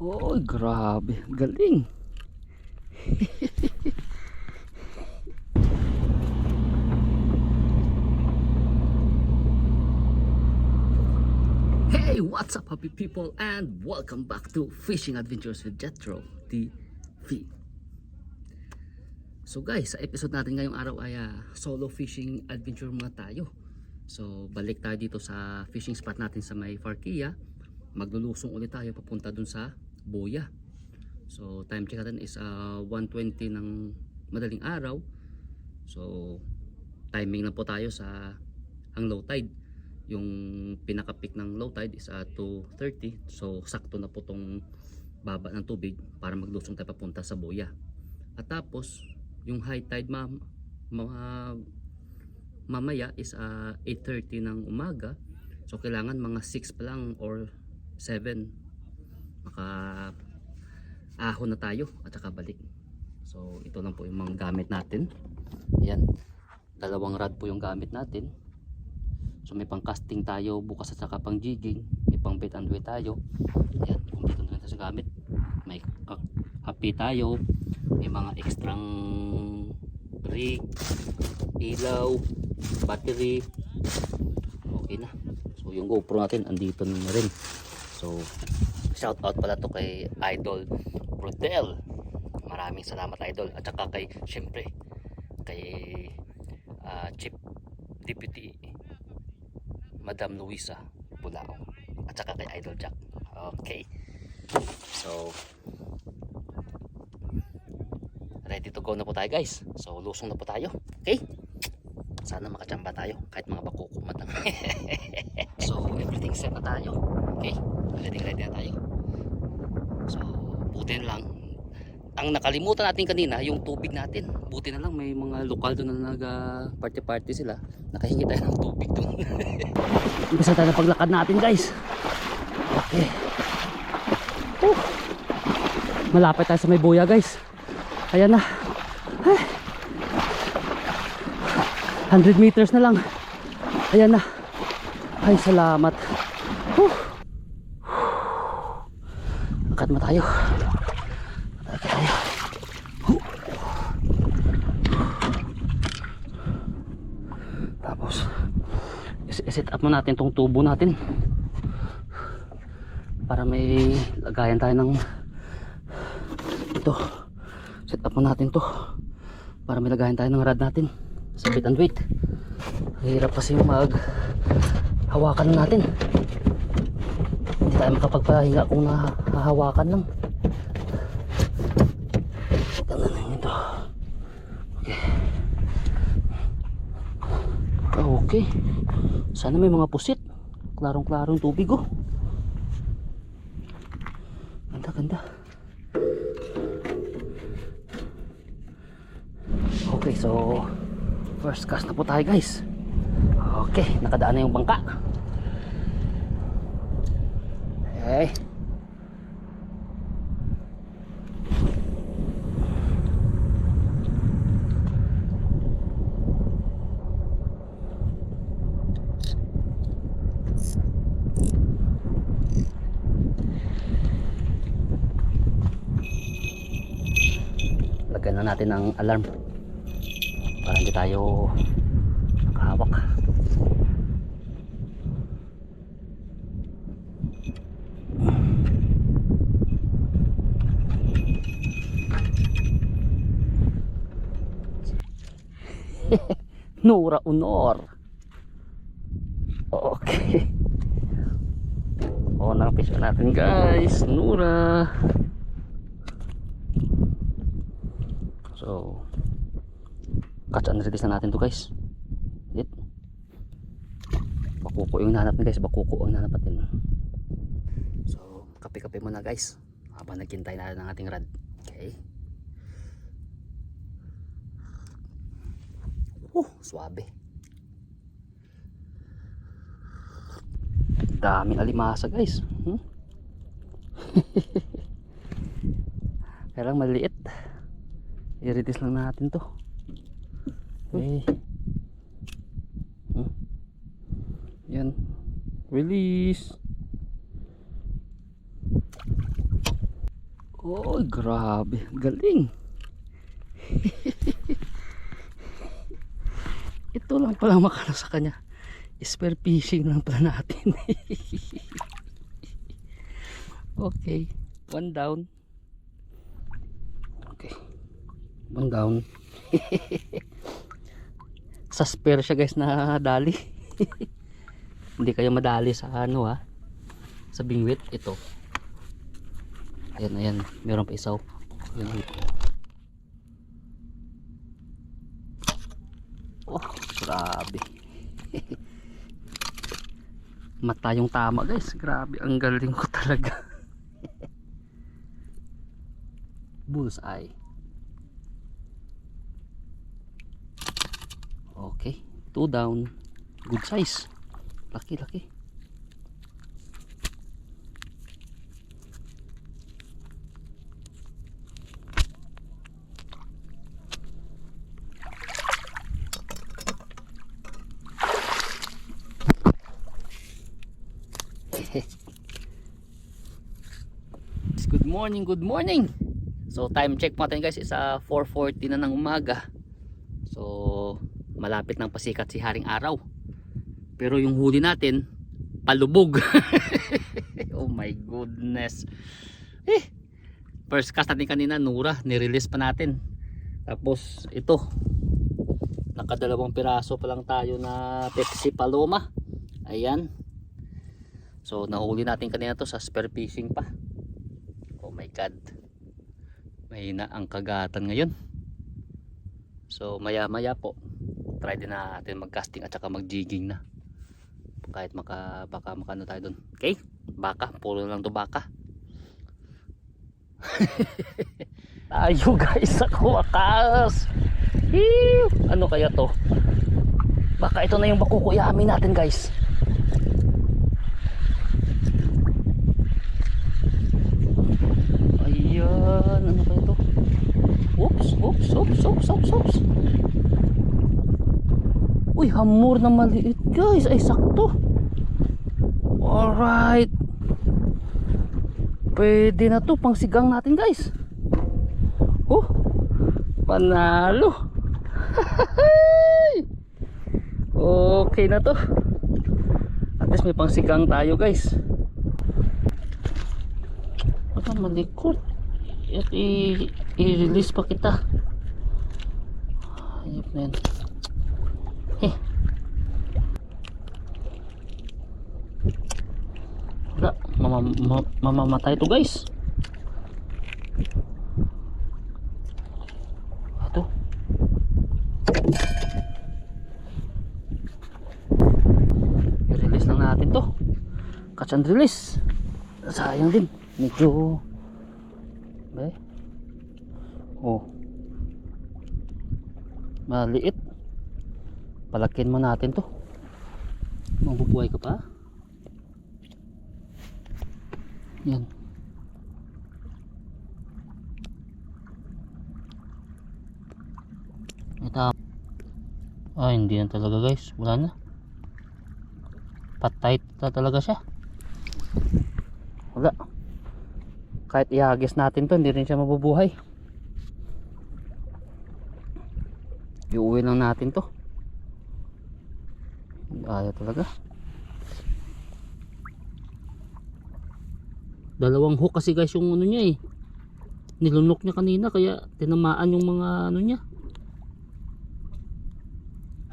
Oh, grabe. Galing. hey, what's up happy people and welcome back to Fishing Adventures with Jetro TV. So guys, sa episode natin ngayong araw ay ah, solo fishing adventure muna tayo. So balik tayo dito sa fishing spot natin sa may Farkia. Maglulusong ulit tayo papunta dun sa Boya. So time check natin is ah, 1.20 ng madaling araw. So timing lang po tayo sa ang low tide. Yung pinaka peak ng low tide is at 2.30. So sakto na po tong baba ng tubig para maglusong tayo papunta sa Boya. At tapos yung high tide ma mga mamaya is ah, 8.30 ng umaga. So kailangan mga 6 pa lang or 7 maka ahon na tayo at saka balik. So ito lang po yung mga gamit natin. Yan. Dalawang rod po yung gamit natin. So may pang casting tayo bukas at saka pang jigging. May pang bait and weight tayo. Yan. Kung dito na sa gamit. May kape tayo. May mga ekstrang rig, ilaw, battery. Okay na. So yung GoPro natin andito na rin. So shout out pala to kay Idol Brodel. Maraming salamat Idol at saka kay syempre kay ah, Chief Deputy Madam Luisa Bulao at saka kay Idol Jack. Okay. So ready to go na po tayo guys. So lusong na po tayo. Okay? Sana makachamba tayo kahit mga bakukumat lang. so everything set na tayo. Okay? Ready ready na tayo. So buti na lang. Ang nakalimutan natin kanina yung tubig natin. Buti na lang may mga lokal doon na nag party party sila. Nakahingi tayo ng tubig doon. Umpisa tayo ng paglakad natin guys. Okay. Uh. Malapit tayo sa may buya guys. Ayan na. Ay. 100 meters na lang. Ayan na. Ay, salamat. Whew. Angkat mo tayo. Tayo. Tapos, iset up mo natin tong tubo natin. Para may lagayan tayo ng ito. Set up natin to. Para may lagayan tayo ng rod natin. Sa bit and weight. Hirap kasi mag hawakan natin. Tayo makapagpahinga kung nahahawakan lang. Tingnan natin ito. Okay. Okay. Sana may mga pusit. Klarong-klarong tubig oh. Ganda, ganda. Okay, so first cast na po tayo guys. Okay, nakadaan na yung bangka. Okay. Lagyan na natin ng alarm para hindi tayo Nura Unor Okay. Oh, nang fish natin guys. Nura So catch and release na natin to guys. It. Bakuko yung natin guys. Bakuko ang hinahanap natin. So kape-kape muna guys. Habang naghintay natin ng ating rad Okay Oh, suabe Daming alimasa guys hmm? Kaya lang maliit I-release lang natin to Okay. Hmm. Yan. Release. Oh, grabe. Galing. Ito lang pala makano sa kanya. Spear fishing lang pala natin. okay. One down. Okay. One down. sa spear siya guys na dali. Hindi kayo madali sa ano ha. Sa bingwit. Ito. Ayan, ayan. Meron pa isaw. Ayan. Oh, grabe. Mata yung tama guys. Grabe, ang galing ko talaga. Bullseye. Okay, two down. Good size. Laki, laki. Good morning, good morning. So time check po natin guys is uh, 4:40 na ng umaga. So malapit nang pasikat si Haring Araw. Pero yung huli natin palubog. oh my goodness. Eh, first cast natin kanina Nura, ni-release pa natin. Tapos ito nakadalawang piraso pa lang tayo na Pepsi Paloma. Ayan. So nahuli natin kanina to sa spear fishing pa. My god. Mahina ang kagatan ngayon. So maya maya po try din natin mag-casting at saka mag-jigging na. Kahit maka baka makano tayo doon. Okay? Baka, puro lang to baka. Tayo guys sa wakas. Ew! Ano kaya to? Baka ito na yung bakukuyami natin guys. Ayan, ano kaya to? Oops, oops, oops. Uy, hamur na maliit guys. Ay, sakto. Alright. Pwede na to pang sigang natin guys. Oh, panalo. okay na to. At least may pang sigang tayo guys. Baka malikot. At i-release pa kita. Ayop na yan. Eh. Wala, mama, ma, mamamatay to guys. Ito. I-release lang natin to. Catch and release. Sayang din. Medyo Ba? Oh. Maliit. Palakin mo natin to. Mabubuhay ka pa. Yan. Ito. Ah, hindi na talaga guys. Wala na. Patay na talaga siya. Wala. Kahit ihagis natin to, hindi rin siya mabubuhay. Iuwi lang natin to. Ayaw talaga. Dalawang hook kasi guys yung ano niya eh. Nilunok niya kanina kaya tinamaan yung mga ano niya.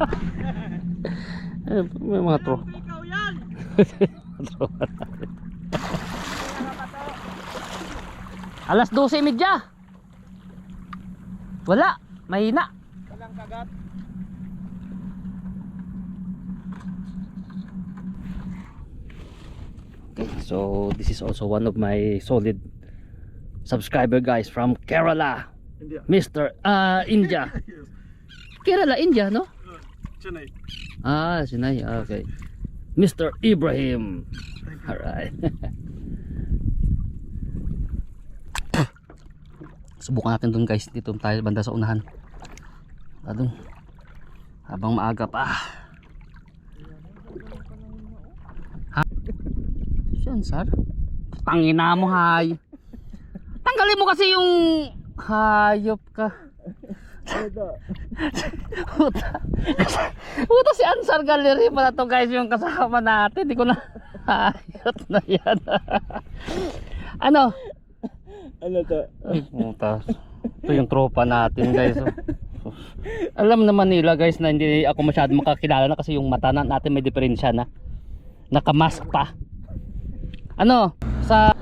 eh, may mga tro. Alas 12.30. Wala, mahina. Kagat. Okay, so this is also one of my solid subscriber guys from Kerala, India. Mr. Uh, India. Yes. Kerala, India, no? Uh, Chennai. Ah, Sinay, okay. Mr. Ibrahim. Alright. Subukan natin dun guys, dito tayo banda sa unahan. Ah, dun. Habang maaga pa. Ha? Siyan, sir? Tangina mo, hay. Tanggalin mo kasi yung hayop ka. Puta. Puta si Ansar Gallery pala to guys yung kasama natin. Hindi ko na hayop na yan. ano? Ano to? Puta. Ito yung tropa natin guys. oh. Alam naman nila guys na hindi ako masyado makakilala na kasi yung mata na natin may diferensya na. Nakamask pa. Ano? Sa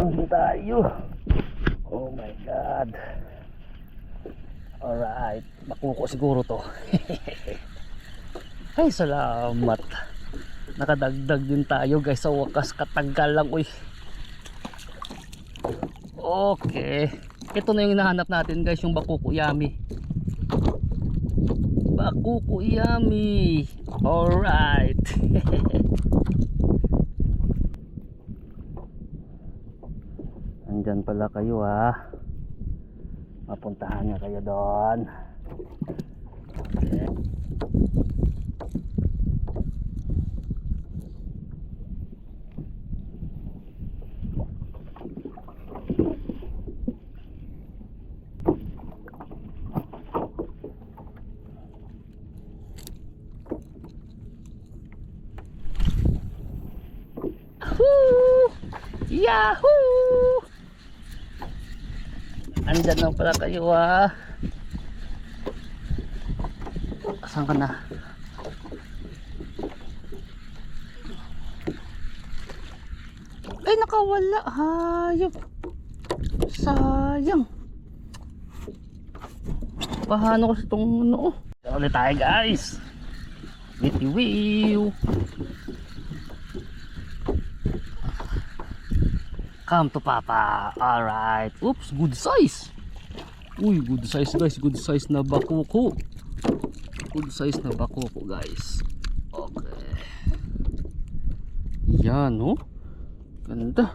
Ano tayo? Oh my god. Alright. Makuko siguro to. Ay, salamat. Nakadagdag din tayo guys sa wakas katagal lang uy. Okay. Ito na yung hinahanap natin guys, yung bakuko yami. Bakuko yami. Alright. Andyan pala kayo ha. Mapuntahan nga kayo doon. Okay. Yahoo! Yahoo! Andyan lang pala kayo ah. Saan ka na? Ay nakawala. Hayop. Sayang. Paano kasi itong ano? Ulit tayo guys. Bitiwiw. Come to Papa. Alright. Oops, good size. Uy, good size guys. Good size na bakuko. Good size na bakuko guys. Okay. Yan oh. Ganda.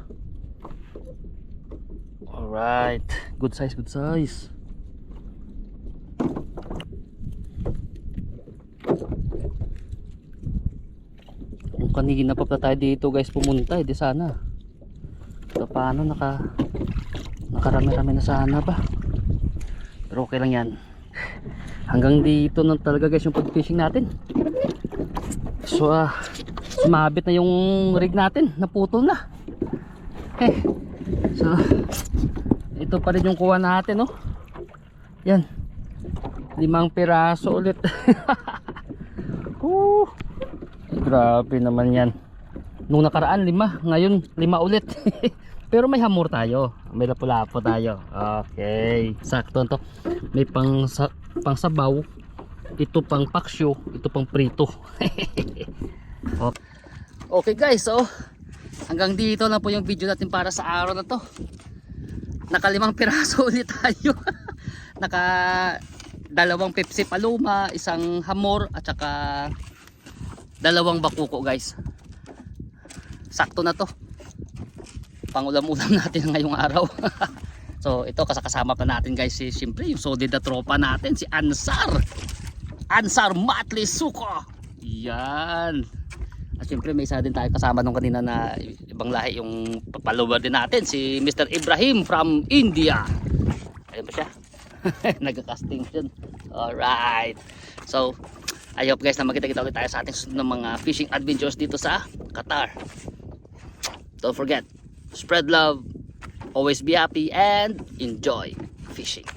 Alright. Good size, good size. Kung kanina pa pa tayo dito guys pumunta, eh, di sana. Paano naka nakarami-rami na sana ba? Pero okay lang yan. Hanggang dito na talaga guys yung pag-fishing natin. So ah, sumabit na yung rig natin, naputol na. Eh. So ito pa rin yung kuha natin, no. Yan. Limang piraso ulit. uh, grabe naman yan. Nung nakaraan lima, ngayon lima ulit. Pero may hamor tayo. May lapu-lapo tayo. Okay. Sakto to. May pang, sa, pang sabaw. Ito pang paksyo. Ito pang prito. okay. okay guys. So, hanggang dito na po yung video natin para sa araw na to. Nakalimang piraso ulit tayo. Naka dalawang Pepsi Paloma, isang hamor at saka dalawang bakuko guys. Sakto na to pangulam-ulam natin ngayong araw. So ito kasakasama pa natin guys si siyempre yung solid na tropa natin si Ansar. Ansar Matli Suko. Yan. At siyempre may isa din tayo kasama nung kanina na ibang lahi yung follower din natin si Mr. Ibrahim from India. Ayun ba siya? Nagka-casting siya alright. So I hope guys na magkita-kita ulit tayo sa ating susunod ng mga fishing adventures dito sa Qatar. Don't forget spread love. Always be happy and enjoy fishing